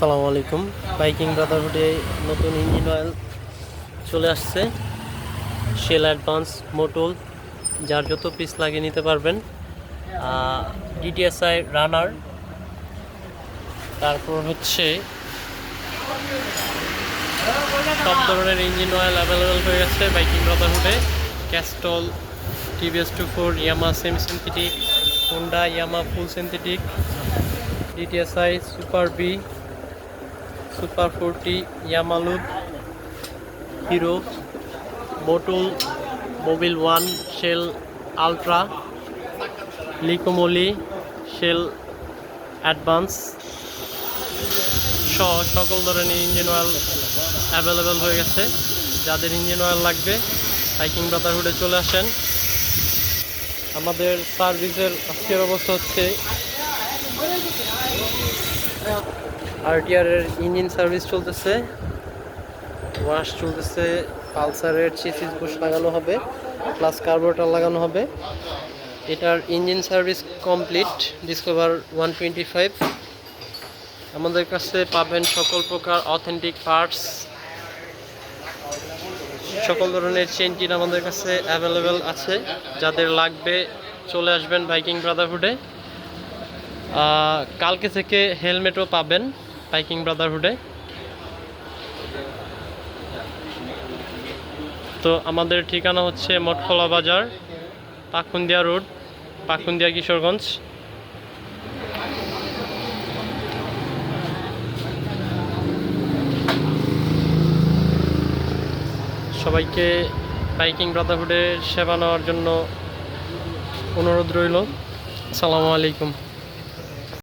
আসসালামু আলাইকুম। বাইকিং ব্রাদারহুডে নতুন ইঞ্জিন অয়েল চলে আসছে। শেল অ্যাডভান্স মোটল যার যত পিস লাগিয়ে নিতে পারবেন। ডিটিএসআই রানার তারপর হচ্ছে সব ধরনের ইঞ্জিন অয়েল অ্যাভেলেবেল হয়ে গেছে biking ব্রাদারহুডে Castrol TVS two four Yamaha semi synthetic Honda Yamaha full synthetic DTSi super B super forty Yamalube Hero, Motul, Mobil one, Shell Ultra, Liqui Moly, Shell Advance সহ সকল ধরনের engine oil available হয়ে গেছে। যাদের engine oil লাগবে biking ব্রাদারহুডে চলে আসেন। আমাদের সার্ভিসের আজকের অবস্থা হচ্ছে আরটিআর এর ইঞ্জিন সার্ভিস চলতেছে, ওয়াশ চলতেছে, পালসারের চিসিস বুশ লাগানো হবে, প্লাস কার্বোরেটর লাগানো হবে। এটার engine service complete, Discover one twenty five. আমাদের কাছে পাবেন সকল প্রকার অথেন্টিক পার্টস। সকল ধরনের চেনটিন আমাদের কাছে অ্যাভেলেবেল আছে, যাদের লাগবে চলে আসবেন বাইকিং ব্রাদারহুডে। কালকে থেকে হেলমেটও পাবেন। বাইকিং ব্রাদারহুডে তো আমাদের ঠিকানা হচ্ছে মঠখোলা বাজার পাখুন্দিয়া রোড পাখুন্দিয়া কিশোরগঞ্জ। সবাইকে বাইকিং ব্রাদারহুডের সেবা নেওয়ার জন্য অনুরোধ রইল। আসসালামু আলাইকুম।